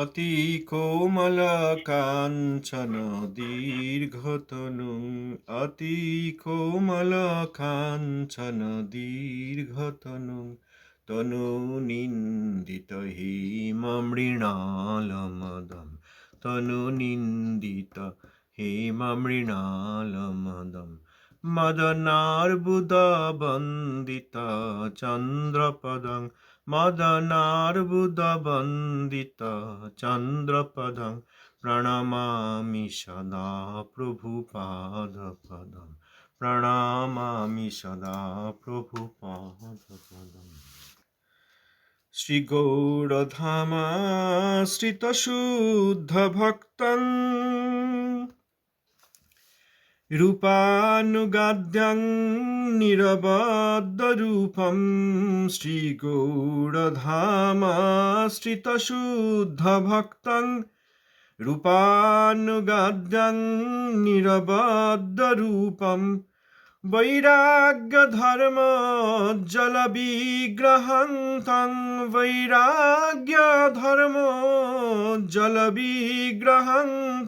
অতি কোমল কাঞ্চন দীর্ঘতনু, অতি কোমল কাঞ্চন দীর্ঘতনু, তনু নিন্দিত হিম মৃণালমদম, তনু নিন্দিত হেম মৃণালমদম মদনার্বুদ বন্দিত চন্দ্রপদং মদনার্বুদবন্দিত চন্দ্রপদং প্রণমামি সদা প্রভুপাদপদম প্রণমামি সদা প্রভুপাদপদম শ্রীগৌরধামাশ্রিত শুদ্ধ ভক্তং রূপানুগাদ্যং নিরবদ্যরূপম শ্রীগৌরধামাশ্রিতশুদ্ধভক্তং রূপানুগাদ্যং নিরবদ্যরূপম বৈরাগ্যধর্ম জলবিগ্রহং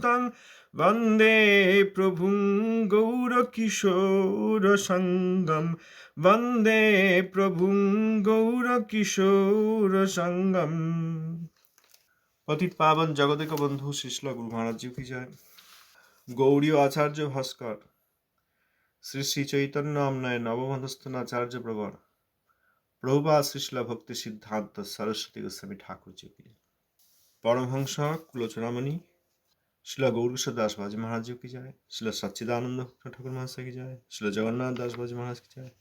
তং বন্দে প্রভুং গৌরকিশোরসঙ্গম বন্দে প্রভুং গৌরকিশোরসঙ্গম পতিত পাবন জগদেক বন্ধু শিশল গুরু মহারাজ কি জয়। গৌরীয় আচার্য ভাস্কর, শ্রী শ্রী চৈতন্য আমনয় নবমধস্থন আচার্য প্রবর প্রভুপা শ্রীশিল ভক্তি সিদ্ধান্ত সরস্বতী গোস্বামী ঠাকুর জি পরমহংস কুলোচনামণি শিল গৌরকিশোর দাস বাজি মহারাজ কি যায়? শিল সচ্চিদানন্দ ঠাকুর মহারাজ কি যায়? শিল জগন্নাথ দাস বাজি মহারাজ কি যায়?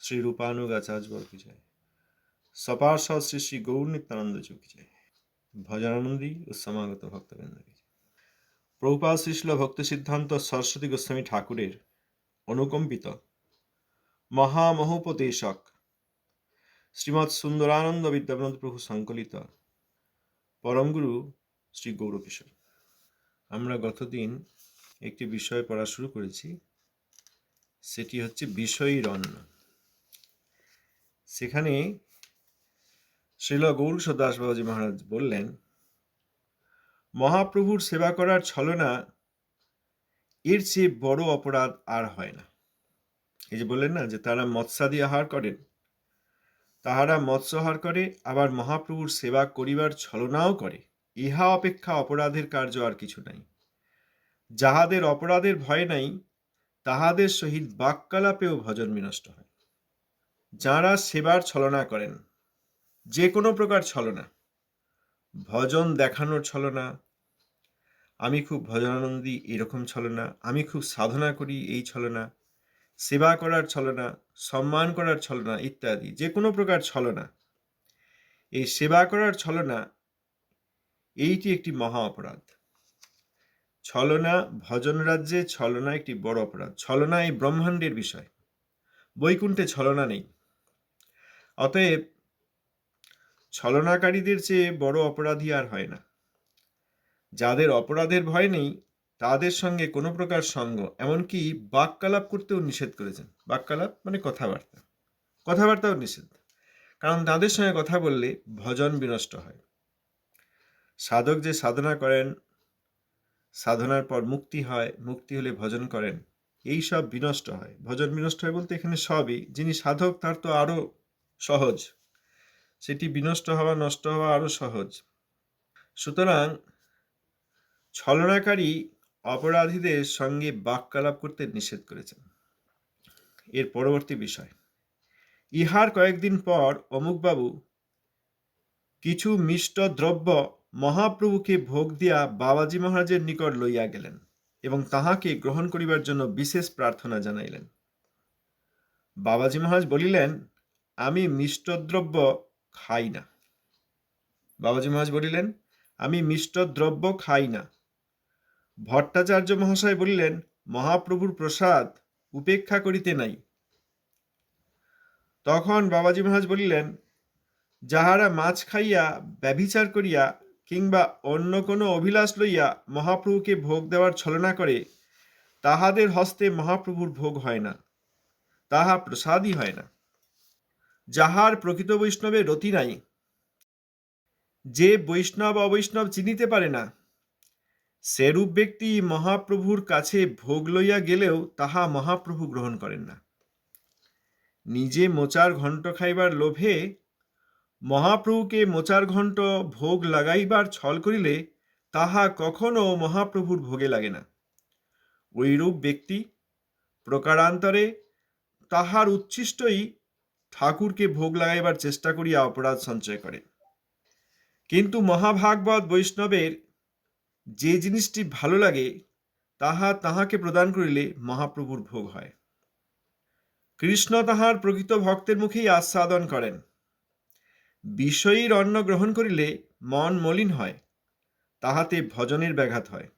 শ্রী আচার্য বর কি যায়? সপার্ষদ শ্রী শ্রী গৌর নিত্যানন্দ জি কি যায়? ভজনানন্দী ও সমাগত ভক্তবৃন্দ প্রভুপাল শ্রীশিল ভক্তি সিদ্ধান্ত সরস্বতী গোস্বামী ঠাকুরের অনুকম্পিত মহামহোপদেশক শ্রীমৎ সুন্দরানন্দ বিদ্যাবন্ত প্রভু সংকলিত পরমগুরু শ্রী গৌরকিশোর। আমরা গতদিন একটি বিষয় পড়া শুরু করেছি। সেটি হচ্ছে বিষয়ী রণ্য সেখানে শ্রীল গৌর দাস বাবাজি মহারাজ বললেন, মহাপ্রভুর সেবা করার ছলনা এর চেয়ে বড় অপরাধ আর হয় না। এই যে বললেন না যে তারা মৎস্যাদি আহার করেন, তাহারা মৎস্যহার করে, আবার মহাপ্রভুর সেবা করিবার ছলনাও করে। ইহা অপেক্ষা অপরাধের কার্য আর কিছু নাই। যাহাদের অপরাধের ভয় নাই, তাহাদের সহিত বাক্যালাপেও ভজন বিনষ্ট হয়। যাঁরা সেবার ছলনা করেন, যে কোনো প্রকার ছলনা। ভজন দেখানোর ছলনা। আমি খুব ভজনানন্দী, এরকম ছলনা। আমি খুব সাধনা করি, এই ছলনা। সেবা করার ছলনা, সম্মান করার ছলনা ইত্যাদি, যে কোনো প্রকার ছলনা। এই সেবা করার ছলনা এইটি একটি মহা অপরাধ। ছলনা, ভজন রাজ্যে ছলনা একটি বড় অপরাধ। ছলনা এই ব্রহ্মাণ্ডের বিষয়। বৈকুণ্ঠে ছলনা নেই। অতএব ছলনাকারীদের চেয়ে বড় অপরাধী আর হয় না। যাদের অপরাধের ভয় নেই, তাদের সঙ্গে কোনো প্রকার সঙ্গ, এমনকি বাক্যালাপ করতেও নিষেধ করেছেন। বাক্যালাপ মানে কথাবার্তা। কথাবার্তাও নিষেধ। কারণ তাদের সঙ্গে কথা বললে ভজন বিনষ্ট হয়। সাধক যে সাধনা করেন, সাধনার পর মুক্তি হয়, মুক্তি হলে ভজন করেন, এই সব বিনষ্ট হয়। ভজন বিনষ্ট হয় বলতে এখানে সবই। যিনি সাধক, তার তো আরও সহজ। সেটি বিনষ্ট হওয়া, নষ্ট হওয়া আরও সহজ। সুতরাং ছলনাকারী অপরাধীদের সঙ্গে বাক্যালাপ করতে নিষেধ করেছেন। এর পরবর্তী বিষয়। ইহার কয়েকদিন পর অমুকবাবু কিছু মিষ্ট দ্রব্য মহাপ্রভুকে ভোগ দিয়া বাবাজি মহারাজের নিকট লইয়া গেলেন এবং তাহাকে গ্রহণ করিবার জন্য বিশেষ প্রার্থনা জানাইলেন। বাবাজি মহারাজ বলিলেন, আমি মিষ্টদ্রব্য খাই না। বাবাজি মহারাজ বলিলেন, আমি মিষ্ট দ্রব্য খাই না। ভট্টাচার্য মহাশয় বলিলেন, মহাপ্রভুর প্রসাদ উপেক্ষা করিতে নাই। তখন বাবাজি মহারাজ বলিলেন, যাহারা মাছ খাইয়া ব্যভিচার করিয়া কিংবা অন্য কোনো অভিলাষ লইয়া মহাপ্রভুকে ভোগ দেওয়ার ছলনা করে, তাহাদের হস্তে মহাপ্রভুর ভোগ হয় না, তাহা প্রসাদই হয় না। যাহার প্রকৃত বৈষ্ণবের রতি নাই, যে বৈষ্ণব অবৈষ্ণব চিনিতে পারে না, সেরূপ ব্যক্তি মহাপ্রভুর কাছে ভোগ লইয়া গেলেও তাহা মহাপ্রভু গ্রহণ করেন না। নিজে মোচার ঘণ্ট খাইবার লোভে মহাপ্রভুকে মোচার ঘণ্ট ভোগ লাগাইবার ছল করিলে তাহা কখনো মহাপ্রভুর ভোগে লাগে না। ওইরূপ ব্যক্তি প্রকারান্তরে তাহার উচ্ছিষ্টই ঠাকুরকে ভোগ লাগাইবার চেষ্টা করিয়া অপরাধ সঞ্চয় করে। কিন্তু মহাভাগবত বৈষ্ণবের যে জিনিসটি ভালো লাগে, তাহা তাহাকে প্রদান করিলে মহাপ্রভুর ভোগ হয়। কৃষ্ণ তাহার প্রকৃত ভক্তের মুখেই আস্বাদন করেন। বিষয়ীর অন্ন গ্রহণ করিলে মন মলিন হয়, তাহাতে ভজনের ব্যাঘাত হয়।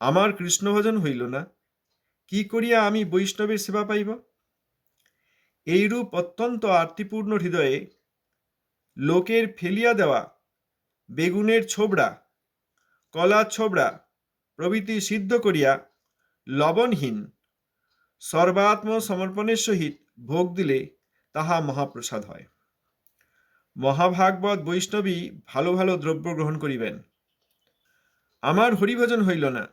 আমার কৃষ্ণ ভজন হইল না, কি করিয়া আমি বৈষ্ণবের সেবা পাইব? এইরূপ অত্যন্ত আর্তিপূর্ণ হৃদয়ে লোকের ফেলিয়া দেওয়া বেগুনের ছোবড়া, কলা ছোবড়া প্রভৃতি সিদ্ধ করিয়া লবণহীন সর্বাত্ম সমর্পণের সহিত ভোগ দিলে তাহা মহাপ্রসাদ হয়। মহাভাগবত বৈষ্ণবী ভালো ভালো দ্রব্য গ্রহণ করিবেন। আমার হরিভজন হইল না,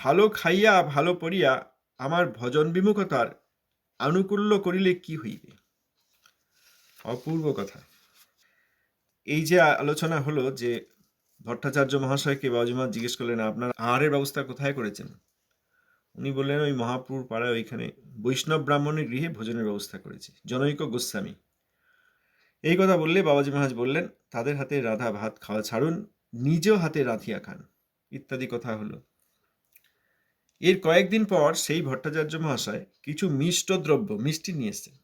ভালো খাইয়া ভালো পড়িয়া আমার ভজন বিমুখতার আনুকূল্য করিলে কি হইবে? অপূর্ব কথা। এই যে আলোচনা হলো যে ভট্টাচার্য মহাশয়কে বাবুজিমা জিজ্ঞেস করলেন, আপনার আহারের ব্যবস্থা কোথায় করেছেন? উনি বললেন, ওই মহাপুর পাড়ায় ওইখানে বৈষ্ণব ব্রাহ্মণের গৃহে ভোজনের ব্যবস্থা করেছি, জনৈক গোস্বামী। এই কথা বললে বাবাজি মহারাজ বললেন, তাদের হাতে রাধা ভাত খাওয়া ছাড়ুন, নিজেও হাতে রাঁধিয়া খান। ইত্যাদি কথা হলো। এর কয়েকদিন পর সেই ভট্টাচার্য মহাশয় কিছু মিষ্ট দ্রব্য মিষ্টি নিয়ে এসছেন।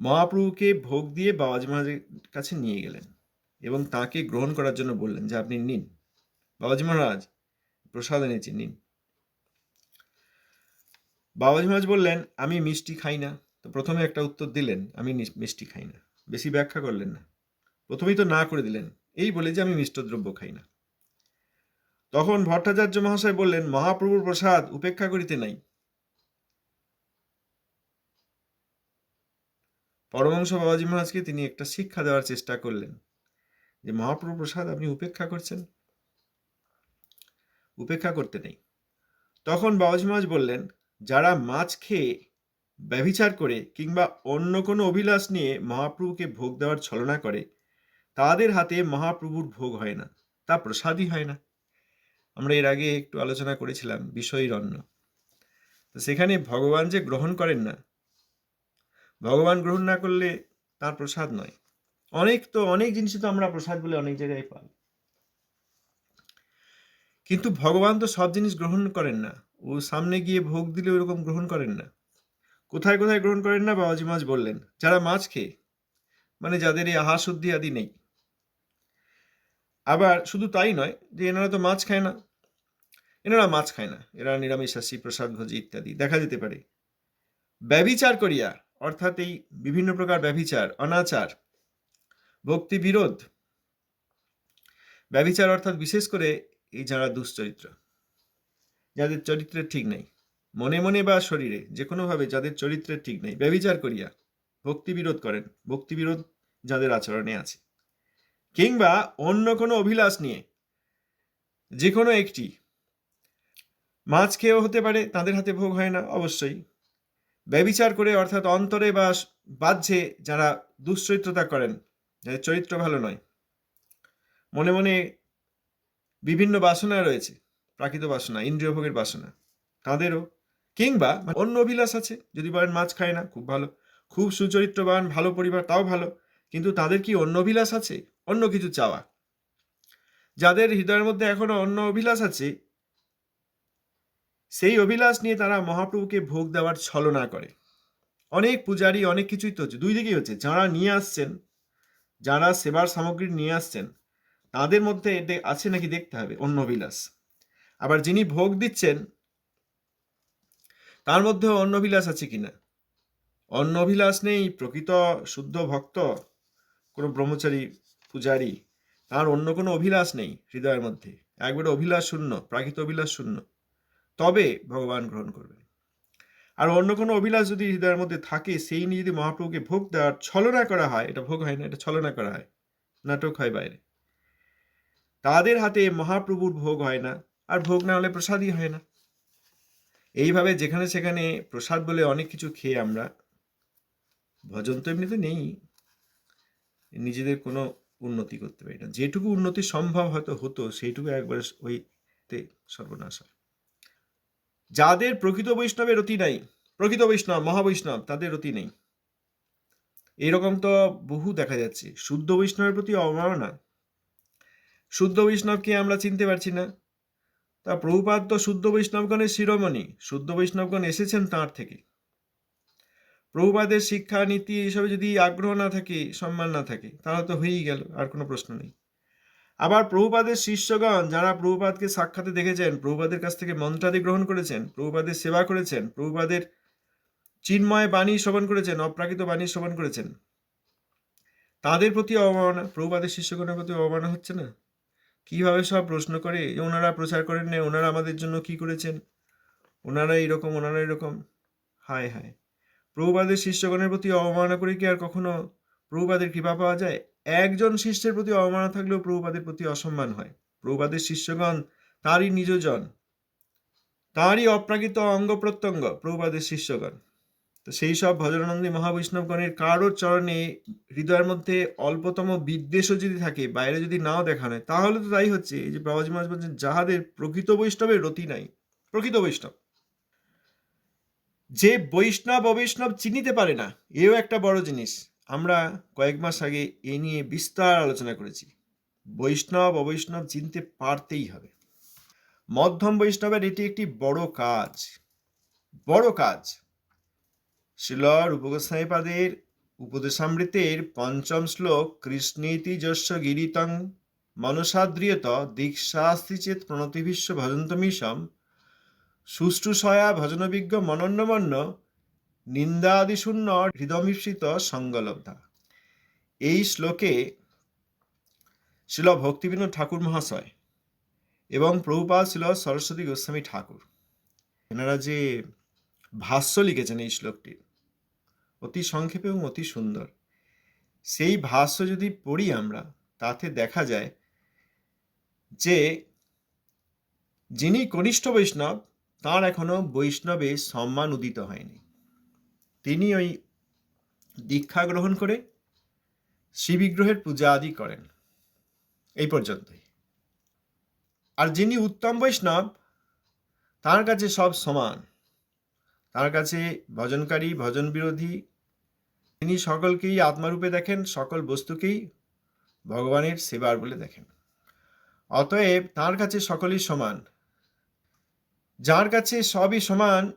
মহাপ্রভুকে ভোগ দিয়ে বাবাজি মহারাজের কাছে নিয়ে গেলেন এবং তাকে গ্রহণ করার জন্য বললেন যে, আপনি নিন। বাবাজি মহারাজ, প্রসাদ এনেছি, নিন। বাবাজি মহারাজ বললেন, আমি মিষ্টি খাই না। তো প্রথমে একটা উত্তর দিলেন, আমি মিষ্টি খাই না। বেশি ব্যাখ্যা করলেন না। প্রথমেই তো না করে দিলেন। এই বলে যে আমি মিষ্ট দ্রব্য খাই না। তখন ভট্টাচার্য মহাশয় বললেন, মহাপ্রভুর প্রসাদ উপেক্ষা করিতে নাই। পরমংশ বাবাজি মহারাজকে তিনি একটা শিক্ষা দেওয়ার চেষ্টা করলেন, যে মহাপ্রভু প্রসাদ আপনি উপেক্ষা করছেন? উপেক্ষা করতে নেই। তখন বাবাজি মহারাজ বললেন, যারা মাছ খেয়ে ব্যভিচার করে কিংবা অন্য কোনো অভিলাষ নিয়ে মহাপ্রভুকে ভোগ দেওয়ার ছলনা করে, তাদের হাতে মহাপ্রভুর ভোগ হয় না, তা প্রসাদই হয় না। আমরা এর আগে একটু আলোচনা করেছিলাম বিষয়ীর তো সেখানে ভগবান যে গ্রহণ করেন না, ভগবান গ্রহণ না করলে তার প্রসাদ নয়। অনেক তো অনেক জিনিসই তো আমরা প্রসাদ বলে অনেক জায়গায় পাই। কিন্তু ভগবান তো সব জিনিস গ্রহণ করেন না। ও সামনে গিয়ে ভোগ দিলে ওরকম গ্রহণ করেন না। কোথায় কোথায় গ্রহণ করেন না বাবাজি মাছ বললেন, যারা মাছ খেয়ে মানে যাদের এই আহা শুদ্ধি আদি নেই। আবার শুধু তাই নয় যে এনারা তো মাছ খায় না, এনারা মাছ খায় না, এরা নিরামিষাসী প্রসাদ ভোজি ইত্যাদি, দেখা যেতে পারে। ব্যভিচার করিয়া, অর্থাৎ এই বিভিন্ন প্রকার ব্যভিচার, অনাচার ভক্তি বিরোধ ব্যভিচার অর্থাৎ বিশেষ করে এই যারা দুশ্চরিত্র, যাদের চরিত্রের ঠিক নেই। মনে মনে বা শরীরে যে কোনোভাবে যাদের চরিত্রের ঠিক নেই ব্যবিচার করিয়া ভক্তি বিরোধ করেন ভক্তি বিরোধ যাদের আচরণে আছে। কিংবা অন্য কোনো অভিলাষ নিয়ে যে কোনো একটি মাছ খেয়েও হতে পারে, তাদের হাতে ভোগ হয় না, অবশ্যই। ব্যবিচার করে অর্থাৎ অন্তরে বা বাহ্যে যারা দুশ্চরিত্রতা করেন, যাদের চরিত্র ভালো নয়, মনে মনে বিভিন্ন বাসনা রয়েছে, প্রাকৃত বাসনা ইন্দ্রিয় ভোগের বাসনা, তাদেরও কিংবা অন্য অভিলাষ আছে, যদি বলেন মাছ খায় না, খুব ভালো। খুব সুচরিত্রবান, ভালো পরিবার, তাও ভালো। কিন্তু তাদের কি অন্য অভিলাষ আছে? অন্য কিছু চাওয়া। যাদের হৃদয়ের মধ্যে এখনও অন্য অভিলাষ আছে, সেই অভিলাষ নিয়ে তারা মহাপ্রভুকে ভোগ দেওয়ার ছলনা করে। অনেক পূজারী, অনেক কিছুই তো হচ্ছে। দুই দিকেই হচ্ছে। যারা নিয়ে আসছেন, যারা সেবার সামগ্রী নিয়ে আসছেন, তাদের মধ্যে আছে নাকি দেখতে হবে অন্য অভিলাষ। আবার যিনি ভোগ দিচ্ছেন তার মধ্যে অন্য অভিলাষ আছে কিনা? অন্য নেই, প্রকৃত শুদ্ধ ভক্ত, কোনো ব্রহ্মচারী পূজারী। তার অন্য কোনো অভিলাষ নেই হৃদয়ের মধ্যে। একবারে অভিলাষ শূন্য, প্রাকৃত অভিলাষ শূন্য। তবে ভগবান গ্রহণ করবেন। আর অন্য কোনো অভিলাষ যদি হৃদয়ের মধ্যে থাকে, সেই নিয়ে যদি মহাপ্রভুকে ভোগ দেওয়ার ছলনা করা হয়, এটা ভোগ হয় না, এটা ছলনা করা হয়, নাটক হয় বাইরে। তাদের হাতে মহাপ্রভুর ভোগ হয় না, আর ভোগ না হলে প্রসাদই হয় না। এইভাবে যেখানে সেখানে প্রসাদ বলে অনেক কিছু খেয়ে আমরা, ভজন তো এমনিতে নেই। নিজেদের কোনো উন্নতি করতে পারি না। যেটুকু উন্নতি সম্ভব হয়তো হতো, সেইটুকু একবার ওইতে সর্বনাশ হয়। যাদের প্রকৃত বৈষ্ণবের অতি নাই, প্রকৃত বৈষ্ণব, মহাবৈষ্ণব, তাদের অতি নেই। এরকম তো বহু দেখা যাচ্ছে। শুদ্ধ বৈষ্ণবের প্রতি অবমাননা। শুদ্ধ বৈষ্ণবকে আমরা চিনতে পারছি না। তা প্রভুপাদ তো শুদ্ধ বৈষ্ণবগণের শিরোমণি, শুদ্ধ বৈষ্ণবগণ এসেছেন তাঁর থেকে। প্রভুপাদের শিক্ষা নীতি এসবে যদি আগ্রহ না থাকে, সম্মান না থাকে, তাহলে তো হয়েই গেল, আর কোনো প্রশ্ন নেই। আবার প্রভুপাদের শিষ্যগণ যারা প্রভুপাদকে সাক্ষাতে দেখেছেন, প্রভুপাদের কাছ থেকে মন্ত্রাদি গ্রহণ করেছেন, প্রভুপাদের সেবা করেছেন, প্রভুপাদের চিন্ময় বাণী শ্রবণ করেছেন, অপ্রাকৃত বাণী শ্রবণ করেছেন, তাদের প্রতি অবমাননা, প্রভুপাদের শিষ্যগণের প্রতি অবমাননা হচ্ছে না? কীভাবে সব প্রশ্ন করে? ওনারা প্রচার করেন না, ওনারা আমাদের জন্য কি করেছেন? ওনারা এইরকম, ওনারা এরকম হায় হায়। প্রভুপাদের শিষ্যগণের প্রতি অবমাননা করে কি আর কখনো প্রভুপাদের কৃপা পাওয়া যায়? একজন শিষ্যের প্রতি অবমাননা থাকলেও প্রভুপাদের প্রতি অসম্মান হয়। প্রভুপাদের শিষ্যগণ তারই নিজজন তারই অপ্রাকৃত অঙ্গ প্রত্যঙ্গ প্রভুপাদের শিষ্যগণ। তো সেই সব ভজনানন্দী মহাবৈষ্ণবগণের কারোর চরণে হৃদয়ের মধ্যে অল্পতম বিদ্বেষও যদি থাকে, বাইরে যদি নাও দেখা হয় তাহলে তো তাই হচ্ছে। এই যে বাবাজি মহারাজ বলছেন, যাহাদের প্রকৃত বৈষ্ণবের রতি নাই, প্রকৃত বৈষ্ণব। যে বৈষ্ণব অবৈষ্ণব চিনিতে পারে না, এও একটা বড় জিনিস। আমরা কয়েক মাস আগে এ নিয়ে বিস্তার আলোচনা করেছি। বৈষ্ণব অবৈষ্ণব চিনতে পারতেই হবে। মধ্যম বৈষ্ণবের এটি একটি বড় কাজ বড় কাজ। শিল রূপগোস্বাইপাদের উপদেশামৃতের পঞ্চম শ্লোক, কৃষ্ণীতি যস্য গিরিতং মনসাদ্রিয়ত দীক্ষাস্তি চেত প্রণতিভীষ্য ভজন্তমীশম সুষ্ঠুষয়া ভজনবিজ্ঞ মনন্যমন্য নিন্দাদিশূন্য হৃদমিশ্রিত সঙ্গলব্ধা। এই শ্লোকে শিল ভক্তিবিনোদ ঠাকুর মহাশয় এবং প্রভুপাল ছিল সরস্বতী গোস্বামী ঠাকুর। এনারা যে ভাষ্য লিখেছেন এই শ্লোকটির। অতি সংক্ষেপে এবং অতি সুন্দর। সেই ভাষ্য যদি পড়ি আমরা, তাতে দেখা যায় যে, যিনি কনিষ্ঠ বৈষ্ণব, তার এখনও বৈষ্ণবে সম্মান উদিত হয়নি। তিনি ওই দীক্ষা গ্রহণ করে শিবিগ্রহের পূজা আদি করেন। এই পর্যন্তই। আর যিনি উত্তম বৈষ্ণব, তার কাছে সব সমান। তার কাছে ভজনকারী ভজন বিরোধী তিনি সকলকেই আত্মারূপে দেখেন, সকল বস্তুকেই ভগবানের সেবার বলে দেখেন। অতএব তার কাছে সকলেই সমান। যার কাছে সবই সমান,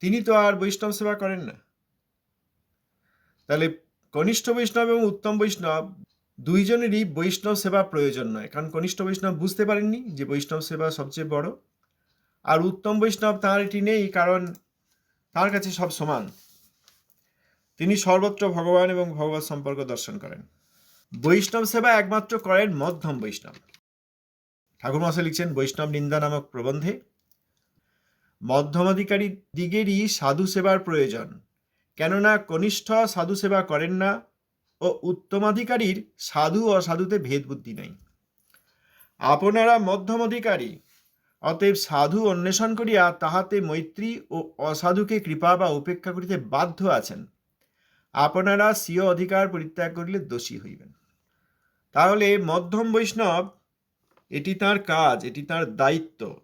তিনি তো আর বৈষ্ণব সেবা করেন না। তাহলে কনিষ্ঠ বৈষ্ণব এবং উত্তম বৈষ্ণব দুইজনেরই বৈষ্ণব সেবা প্রয়োজন নয়। কারণ কনিষ্ঠ বৈষ্ণব বুঝতে পারেননি যে বৈষ্ণব সেবা সবচেয়ে বড়। আর উত্তম বৈষ্ণব তাঁর এটি নেই, কারণ তার কাছে সব সমান। তিনি সর্বত্র ভগবান এবং ভগবত সম্পর্ক দর্শন করেন। বৈষ্ণব সেবা একমাত্র করেন মধ্যম বৈষ্ণব। ঠাকুর মশাই লিখছেন, বৈষ্ণব নিন্দা নামক প্রবন্ধে মধ্যমাধিকারী দিগেরই সাধু সেবার প্রয়োজন, কেননা কনিষ্ঠ সাধু সেবা করেন না ও উত্তমাধিকারীর সাধু অসাধুতে ভেদ বুদ্ধি নেই। আপনারা মধ্যম অধিকারী অতএব সাধু অন্বেষণ করিয়া তাহাতে মৈত্রী ও অসাধুকে কৃপা বা উপেক্ষা করিতে বাধ্য আছেন। আপনারা স্বীয় অধিকার পরিত্যাগ করিলে দোষী হইবেন। তাহলে মধ্যম বৈষ্ণব, এটি তার কাজ, এটি তার দায়িত্ব।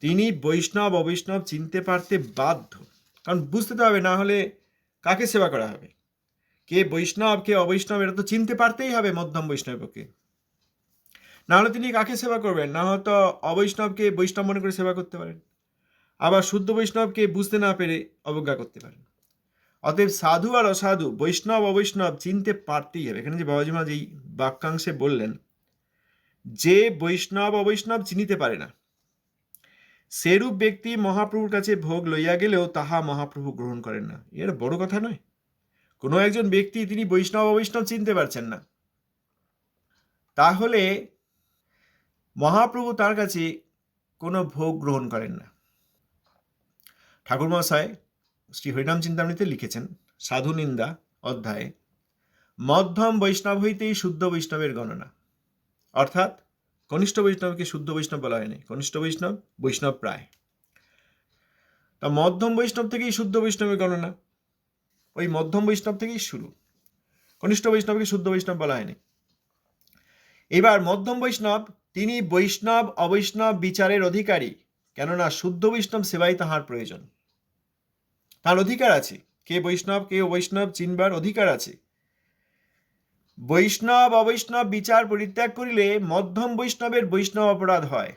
তিনি বৈষ্ণব, অবৈষ্ণব চিনতে পারতে বাধ্য। কারণ বুঝতে তো হবে, না হলে কাকে সেবা করা হবে? কে বৈষ্ণব, কে অবৈষ্ণব এটা তো চিনতে পারতেই হবে মধ্যম বৈষ্ণবকে না হলে তিনি কাকে সেবা করবেন? না হয়তো অবৈষ্ণবকে বৈষ্ণব মনে করে সেবা করতে পারেন। আবার শুদ্ধ বৈষ্ণবকে বুঝতে না পেরে অবজ্ঞা করতে পারেন। অতএব সাধু আর অসাধু, বৈষ্ণব, অবৈষ্ণব চিনতে পারতেই হবে। এখানে যে বাবাজি মা যেই বাক্যাংশে বললেন, যে বৈষ্ণব, অবৈষ্ণব চিনিতে পারে না, সেরূপ ব্যক্তি মহাপ্রভুর কাছে ভোগ লইয়া গেলেও তাহা মহাপ্রভু গ্রহণ করেন না। এর বড় কথা নয়। কোনো একজন ব্যক্তি তিনি বৈষ্ণব, অবৈষ্ণব চিনতে পারছেন না। তাহলে মহাপ্রভু তার কাছে কোনো ভোগ গ্রহণ করেন না। ঠাকুর মহাশয় শ্রী হরিনাম চিন্তামণিতে লিখেছেন, সাধু নিন্দা অধ্যায়ে, মধ্যম বৈষ্ণব হইতেই শুদ্ধ বৈষ্ণবের গণনা। অর্থাৎ কনিষ্ঠ বৈষ্ণবকে শুদ্ধ বৈষ্ণব বলা হয়নি, কনিষ্ঠ বৈষ্ণব বৈষ্ণব প্রায়। তা মধ্যম বৈষ্ণব থেকেই শুদ্ধ বৈষ্ণবের গণনা, ওই মধ্যম বৈষ্ণব থেকেই শুরু। কনিষ্ঠ বৈষ্ণবকে শুদ্ধ বৈষ্ণব বলা হয়নি। এবার মধ্যম বৈষ্ণব তিনি বৈষ্ণব, অবৈষ্ণব বিচারের অধিকারী। কেননা শুদ্ধ বৈষ্ণব সেবাই তাহার প্রয়োজন। তার অধিকার আছে। কে বৈষ্ণব কে বৈষ্ণব চিনবার অধিকার আছে। বৈষ্ণব, অবৈষ্ণব বিচার পরিত্যাগ করিলে মধ্যম বৈষ্ণবের বৈষ্ণব অপরাধ হয়।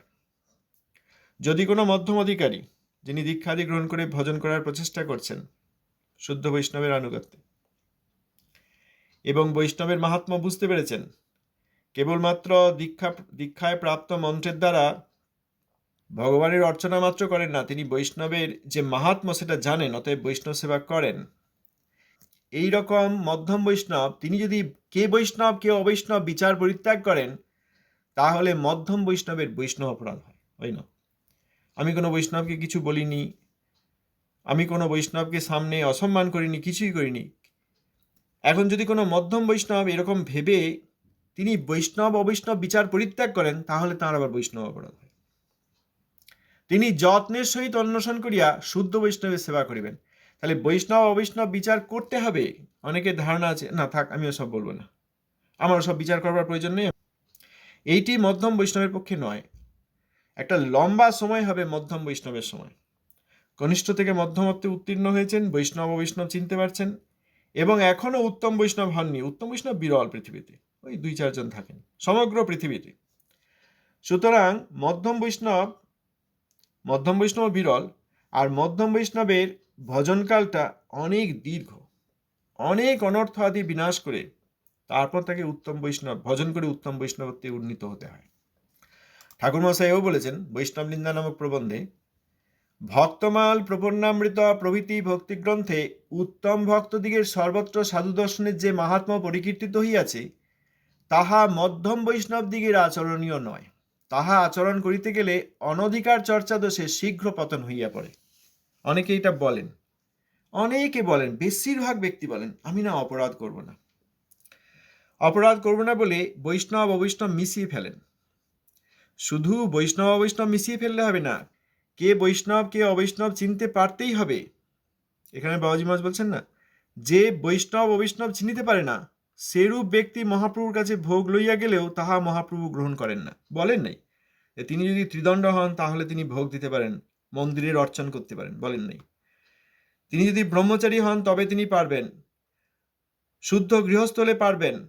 যদি কোনো মধ্যম অধিকারী, যিনি দীক্ষাদি গ্রহণ করে ভজন করার প্রচেষ্টা করছেন, শুদ্ধ বৈষ্ণবের আনুগত্যে। এবং বৈষ্ণবের মাহাত্ম্য বুঝতে পেরেছেন কেবলমাত্র দীক্ষা, দীক্ষায় প্রাপ্ত মন্ত্রের দ্বারা ভগবানের অর্চনা মাত্র করেন না, তিনি বৈষ্ণবের যে মাহাত্ম্য সেটা জানেন, অতএব বৈষ্ণব সেবা করেন। এই রকম মধ্যম বৈষ্ণব, তিনি যদি কে বৈষ্ণব, কে অবৈষ্ণব বিচার পরিত্যাগ করেন, তাহলে মধ্যম বৈষ্ণবের বৈষ্ণব অপরাধ হয় ওই না? আমি কোনো বৈষ্ণবকে কিছু বলিনি, আমি কোনো বৈষ্ণবকে সামনে অসম্মান করিনি, কিছুই করিনি। এখন যদি কোনো মধ্যম বৈষ্ণব এরকম ভেবে তিনি বৈষ্ণব, অবৈষ্ণব বিচার পরিত্যাগ করেন, তাহলে তাঁর আবার বৈষ্ণব অপরাধ হয়। তিনি যত্নের সহিত অন্বেষণ করিয়া শুদ্ধ বৈষ্ণবের সেবা করিবেন। তাহলে বৈষ্ণব, অবৈষ্ণব বিচার করতে হবে? অনেকের ধারণা আছে, না, থাক আমি ওসব বলব না। আমার সব বিচার করবার প্রয়োজন নেই। এইটি মধ্যম বৈষ্ণবের পক্ষে নয়। একটা লম্বা সময় হবে মধ্যম বৈষ্ণবের সময়। কনিষ্ঠ থেকে মধ্যমত্বে উত্তীর্ণ হয়েছেন, বৈষ্ণব বৈষ্ণব চিনতে পারছেন, এবং এখনও উত্তম বৈষ্ণব হননি। উত্তম বৈষ্ণব বিরল পৃথিবীতে। ওই দুই চারজন থাকেন, সমগ্র পৃথিবীতে। সুতরাং মধ্যম বৈষ্ণব মধ্যম বৈষ্ণব বিরল আর মধ্যম বৈষ্ণবের ভজনকালটা অনেক দীর্ঘ, অনেক অনর্থ আদি বিনাশ করে তারপর তাকে উত্তম বৈষ্ণব, ভজন করে উত্তম বৈষ্ণবত্বে উন্নীত হতে হয়। ঠাকুরমশাইও বলেছেন, বৈষ্ণব নিন্দা নামক প্রবন্ধে, ভক্তমাল প্রপন্নামৃত প্রভৃতি ভক্তিগ্রন্থে উত্তম ভক্তদিগের সর্বত্র সাধু দর্শনের যে মাহাত্ম পরিকীর্তিত হইয়াছে তাহা মধ্যম বৈষ্ণব দিগের আচরণীয় নয়। তাহা আচরণ করিতে গেলে অনধিকার চর্চা দোষে শীঘ্র পতন হইয়া পড়ে। অনেকে এটা বলেন। অনেকে বলেন, বেশিরভাগ ব্যক্তি বলেন, আমি না, অপরাধ করব না। অপরাধ করব না বলে বৈষ্ণব অবৈষ্ণব মিশিয়ে ফেলেন। শুধু বৈষ্ণব অবৈষ্ণব মিশিয়ে ফেললে হবে না, কে বৈষ্ণব, কে অবৈষ্ণব চিনতে পারতেই হবে। এখানে বাবাজি মাছ বলছেন না, যে বৈষ্ণব অবৈষ্ণব চিনিতে পারে না সেরূপ ব্যক্তি মহাপ্রভুর কাছে ভোগ লইয়া গেলেও তাহা মহাপ্রভু গ্রহণ করেন না। বলেন নাই? তিনি যদি ত্রিদণ্ড হন, তাহলে তিনি ভোগ দিতে পারেন, মন্দিরের অর্চন করতে পারেন, বলেন নাই? তিনি যদি ব্রহ্মচারী হন, তবে তিনি পারবেন, শুদ্ধ গৃহস্থলে পারবেন,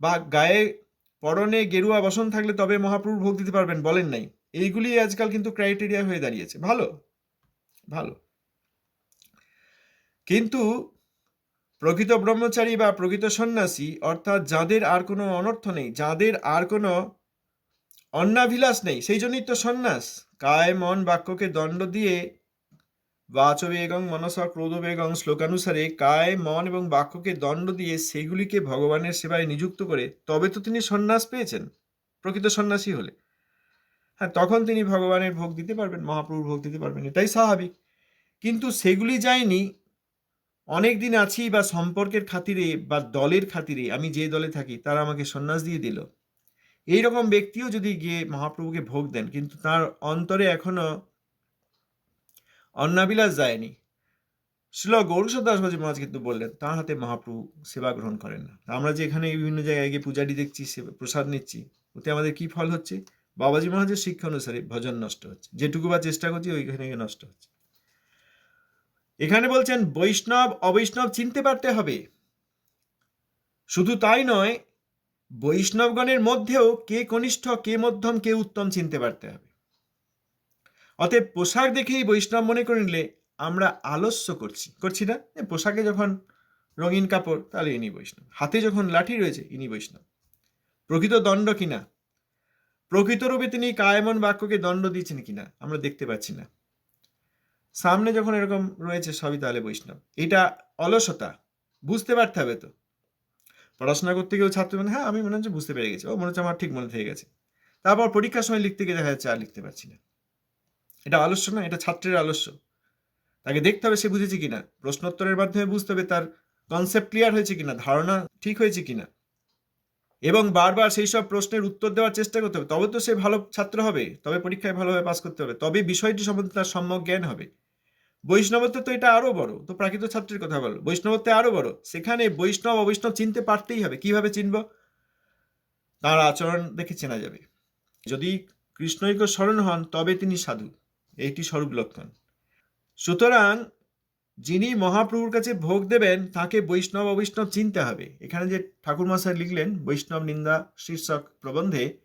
বা গায়ে পরনে গেরুয়া বসন থাকলে তবে মহাপ্রভু ভোগ দিতে পারবেন, বলেন নাই? এইগুলি আজকাল কিন্তু ক্রাইটেরিয়া হয়ে দাঁড়িয়েছে। ভালো? ভালো। কিন্তু প্রকৃত ব্রহ্মচারী বা প্রকৃত সন্ন্যাসী, অর্থাৎ যাদের আর কোনো অনর্থ নেই, যাদের আর কোনো অন্নাভিলাষ নেই, সেই জন্যই তো সন্ন্যাস। কায়, মন, বাক্যকে দণ্ড দিয়ে বাচবেগং, মনসা, ক্রোধবেগং শ্লোকানুসারে কায়, মন এবং বাক্যকে দণ্ড দিয়ে সেগুলিকে ভগবানের সেবায় নিযুক্ত করে তবে তো তিনি সন্ন্যাস পেয়েছেন, প্রকৃত সন্ন্যাসী হলে। হ্যাঁ তখন তিনি ভগবানের ভোগ দিতে পারবেন, মহাপ্রভুর ভোগ দিতে পারবেন, এটাই স্বাভাবিক। কিন্তু সেগুলি যায়নি অনেক দিন আছি বা সম্পর্কের খাতিরে বা দলের খাতিরে, আমি যে দলে থাকি, তারা আমাকে সন্ন্যাস দিয়ে দিল। এই রকম ব্যক্তিও যদি গিয়ে মহাপ্রভুকে ভোগ দেন, কিন্তু তার অন্তরে এখনও অন্নাবিলাস যায়নি। শিল গৌরসর দাসবাজি মহারাজ কিন্তু বললেন, তার হাতে মহাপ্রভু সেবা গ্রহণ করেন না। আমরা যে এখানে বিভিন্ন জায়গায় গিয়ে পূজারি দেখছি প্রসাদ নিচ্ছি, ওতে আমাদের কি ফল হচ্ছে? বাবাজি মহারাজের শিক্ষা অনুসারে ভজন নষ্ট হচ্ছে। যেটুকু বা চেষ্টা করছি, ওইখানে গিয়ে নষ্ট হচ্ছে। এখানে বলছেন, বৈষ্ণব, অবৈষ্ণব চিনতে পারতে হবে। শুধু তাই নয়, বৈষ্ণবগণের মধ্যেও কে কনিষ্ঠ, কে মধ্যম, কে উত্তম চিনতে পারতে হবে। অতএব পোশাক দেখেই বৈষ্ণব মনে করে নিলে আমরা আলস্য করছি। করছি না? পোশাকে যখন রঙিন কাপড়, তাহলে ইনি বৈষ্ণব। হাতে যখন লাঠি রয়েছে, ইনি বৈষ্ণব। প্রকৃত দণ্ড কিনা? প্রকৃত রূপে তিনি কায়মন বাক্যকে দণ্ড দিয়েছেন কিনা? আমরা দেখতে পাচ্ছি না। সামনে যখন এরকম রয়েছে সবই তাহলে বৈষ্ণব। এটা অলসতা, বুঝতে পারতে হবে তো। পড়াশোনা করতে গিয়েও ছাত্র মানে হ্যাঁ আমি মনে হচ্ছে বুঝতে পেরে গেছি। ও মনে হচ্ছে আমার ঠিক মনে থেকে গেছে। তারপর পরীক্ষার সময় লিখতে গিয়ে দেখা যাচ্ছে আর লিখতে পারছি না। এটা আলস্য না এটা ছাত্রের আলস্য তাকে দেখতে হবে সে বুঝেছে কিনা। প্রশ্নোত্তরের মাধ্যমে বুঝতে হবে তার কনসেপ্ট ক্লিয়ার হয়েছে কিনা, ধারণা ঠিক হয়েছে কিনা। এবং বারবার সেই সব প্রশ্নের উত্তর দেওয়ার চেষ্টা করতে হবে। তবে তো সে ভালো ছাত্র হবে, তবে পরীক্ষায় ভালোভাবে পাস করতে হবে। তবে বিষয়টি সম্বন্ধে তার সম্যক জ্ঞান হবে। বৈষ্ণবত্ব তো এটা আরও বড়। তো প্রাকৃত ছাত্রের কথা বলো। বৈষ্ণবত্বে আরও বড়। সেখানে বৈষ্ণব, অবৈষ্ণব চিনতে পারতেই হবে। কীভাবে চিনব? তার আচরণ দেখে চেনা যাবে। যদি কৃষ্ণৈক স্মরণ হন, তবে তিনি সাধু। এইটি স্বরূপ লক্ষণ। সুতরাং যিনি মহাপ্রভুর কাছে ভোগ দেবেন, তাকে বৈষ্ণব, অবৈষ্ণব চিনতে হবে। এখানে যে ঠাকুর মশাই লিখলেন, বৈষ্ণব নিন্দা শীর্ষক প্রবন্ধে,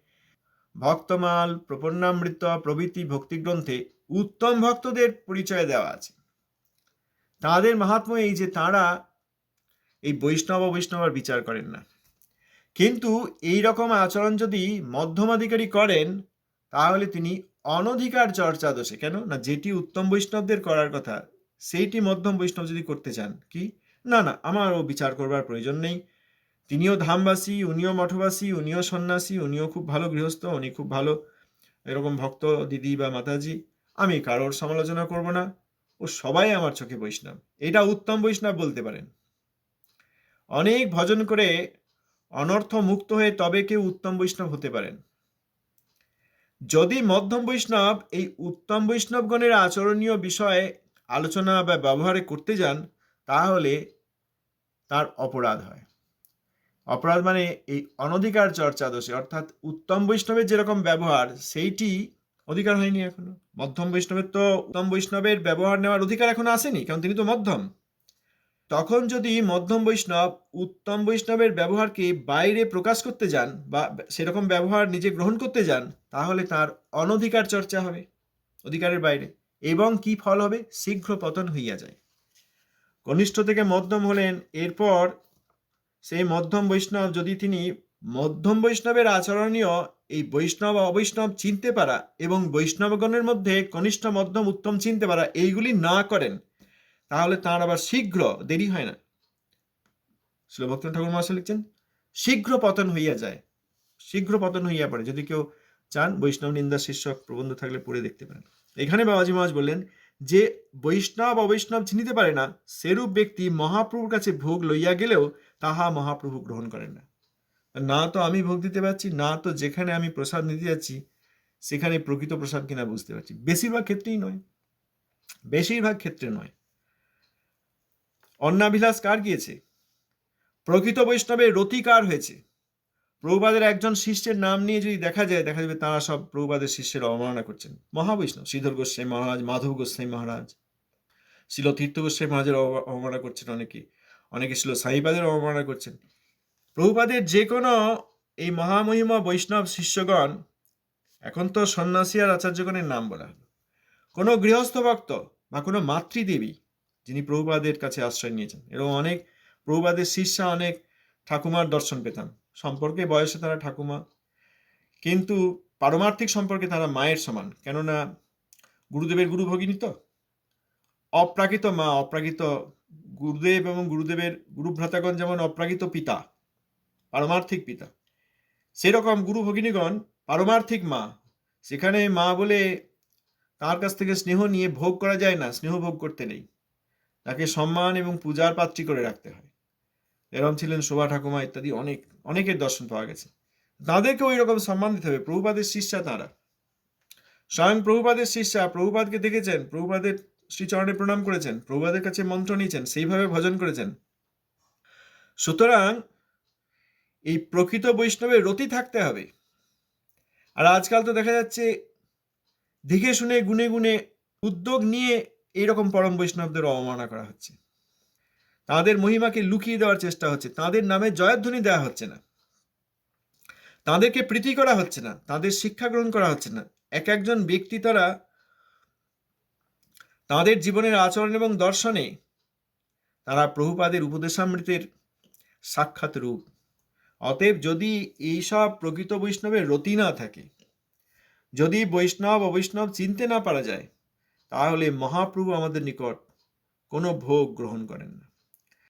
ভক্তমাল প্রপন্নামৃত প্রভৃতি ভক্তিগ্রন্থে উত্তম ভক্তদের পরিচয় দেওয়া আছে। তাদের মাহাত্ম্য এই যে তারা এই বৈষ্ণব বৈষ্ণবের বিচার করেন না। কিন্তু এই রকম আচরণ যদি মধ্যমাধিকারী করেন, তাহলে তিনি অনধিকার চর্চা দোষে, কেন? না, যেটি উত্তম বৈষ্ণবদের করার কথা, সেইটি মধ্যম বৈষ্ণব যদি করতে চান, কি? না না, আমারও বিচার করবার প্রয়োজন নেই। তিনিও ধামবাসী, উনিও মঠবাসী, উনিও সন্ন্যাসী, উনিও খুব ভালো গৃহস্থ, উনি খুব ভালো এরকম ভক্ত দিদি বা মাতাজি। আমি কারোর সমালোচনা করব না। ও সবাই আমার চোখে বৈষ্ণব। এটা উত্তম বৈষ্ণব বলতে পারেন। অনেক ভজন করে অনর্থ মুক্ত হয়ে তবে কেউ উত্তম বৈষ্ণব হতে পারেন। যদি মধ্যম বৈষ্ণব এই উত্তম বৈষ্ণবগণের আচরণীয় বিষয়ে আলোচনা বা ব্যবহারে করতে যান, তাহলে তার অপরাধ হয়। অপরাধ মানে এই অনধিকার চর্চা দোষে অর্থাৎ উত্তম বৈষ্ণবের যেরকম ব্যবহার, সেইটি অধিকার হয়নি এখনও। মধ্যম বৈষ্ণবের তো উত্তম বৈষ্ণবের ব্যবহার নেওয়ার অধিকার এখনও আসেনি, কারণ তিনি তো মধ্যম। তখন যদি মধ্যম বৈষ্ণব উত্তম বৈষ্ণবের ব্যবহারকে বাইরে প্রকাশ করতে যান বা সেরকম ব্যবহার নিজে গ্রহণ করতে যান, তাহলে তার অনধিকার চর্চা হবে অধিকারের বাইরে এবং কি ফল হবে? শীঘ্র পতন হইয়া যায়। কনিষ্ঠ থেকে মধ্যম হলেন, এরপর সেই মধ্যম বৈষ্ণব যদি তিনি মধ্যম বৈষ্ণবের আচরণীয় এই বৈষ্ণব অবৈষ্ণব চিনতে পারা এবং বৈষ্ণবগণের মধ্যে কনিষ্ঠ, মধ্যম, উত্তম চিনতে পারা এইগুলি না করেন, তাহলে তার আবার শীঘ্র দেরি হয় না। শিলভক্ত ঠাকুর মহাশয় লিখছেন, শীঘ্র পতন হইয়া যায়, শীঘ্র পতন হইয়া পড়ে। যদি কেউ চান বৈষ্ণব নিন্দা শীর্ষক প্রবন্ধ থাকলে পড়ে দেখতে পারেন। এখানে বাবাজি মহারাজ বললেন যে, বৈষ্ণব অবৈষ্ণব চিনিতে পারে না, সেরূপ ব্যক্তি মহাপ্রভুর কাছে ভোগ লইয়া গেলেও তাহা মহাপ্রভু গ্রহণ করেন না। না তো আমি ভোগ দিতে পারছি, না তো যেখানে আমি প্রসাদ নিতে যাচ্ছি, সেখানে প্রকৃত প্রসাদ কিনা বুঝতে পারছি। বেশিরভাগ ক্ষেত্রেই নয়। বেশিরভাগ ক্ষেত্রে নয়। অন্নাভিলাস কার গিয়েছে? প্রকৃত বৈষ্ণবের রতিকার হয়েছে? প্রভুপাদের একজন শিষ্যের নাম নিয়ে যদি দেখা যায়, দেখা যাবে তারা সব প্রভুপাদের শিষ্যের অবমাননা করছেন। মহাবৈষ্ণব, শ্রীধর গোস্বাই মহারাজ, মাধব গোস্বাই মহারাজ ছিল তীর্থ গোস্বাই মহারাজের অবমাননা করছেন অনেকে। অনেকে ছিল সাইবাদের অবমাননা করছেন। প্রভুপাদের যে কোনো এই মহামহিমা বৈষ্ণব শিষ্যগণ, এখন তো সন্ন্যাসী আর আচার্যগণের নাম বলা হলো। কোনো গৃহস্থ ভক্ত বা কোনো মাতৃদেবী যিনি প্রভুপাদের কাছে আশ্রয় নিয়েছেন, এরকম অনেক প্রভুপাদের শিষ্যা, অনেক ঠাকুমার দর্শন পেতাম। সম্পর্কে বয়সে তারা ঠাকুমা, কিন্তু পারমার্থিক সম্পর্কে তারা মায়ের সমান। কেননা গুরুদেবের গুরু ভগিনী তো। অপ্রাকৃত মা, অপ্রাকৃত গুরুদেব এবং গুরুদেবের গুরুভ্রাতাগণ যেমন অপ্রাকৃত পিতা পারমার্থিক পিতা। সেরকম গুরু ভগিনীগণ পারমার্থিক মা। সেখানে মা বলে তার কাছ থেকে স্নেহ নিয়ে ভোগ করা যায় না, স্নেহ ভোগ করতে নেই। তাকে সম্মান এবং পূজার পাত্রী করে রাখতে হয়। এরম ছিলেন শোভা ঠাকুমা ইত্যাদি অনেক, অনেকের দর্শন পাওয়া গেছে। তাদেরকে ওই রকম সম্মান দিতে হবে। প্রভুপাদের শিষ্যা তাঁরা। স্বয়ং প্রভুপাদের শিষ্যা প্রভুপাদকে দেখেছেন, প্রভুপাদের শ্রীচরণে প্রণাম করেছেন, প্রভুপাদের কাছে মন্ত্র নিয়েছেন, সেইভাবে ভজন করেছেন। সুতরাং এই প্রকৃত বৈষ্ণবের রতি থাকতে হবে। আর আজকাল তো দেখা যাচ্ছে, দেখে শুনে, গুনে গুনে উদ্যোগ নিয়ে এইরকম পরম বৈষ্ণবদের অবমাননা করা হচ্ছে। তাদের মহিমাকে লুকিয়ে দেওয়ার চেষ্টা হচ্ছে, তাদের নামে জয়ধ্বনি দেওয়া হচ্ছে না। তাদেরকে প্রীতি করা হচ্ছে না, তাদের শিক্ষা গ্রহণ করা হচ্ছে না। এক একজন ব্যক্তি তারা তাদের জীবনের আচরণ এবং দর্শনে তারা প্রভুপাদের উপদেশামৃতের সাক্ষাৎ রূপ অতএব যদি এইসব প্রকৃত বৈষ্ণবের রতি না থাকে, যদি বৈষ্ণব অবৈষ্ণব চিনতে না পারা যায়, তাহলে মহাপ্রভু আমাদের নিকট কোনো ভোগ গ্রহণ করেন না।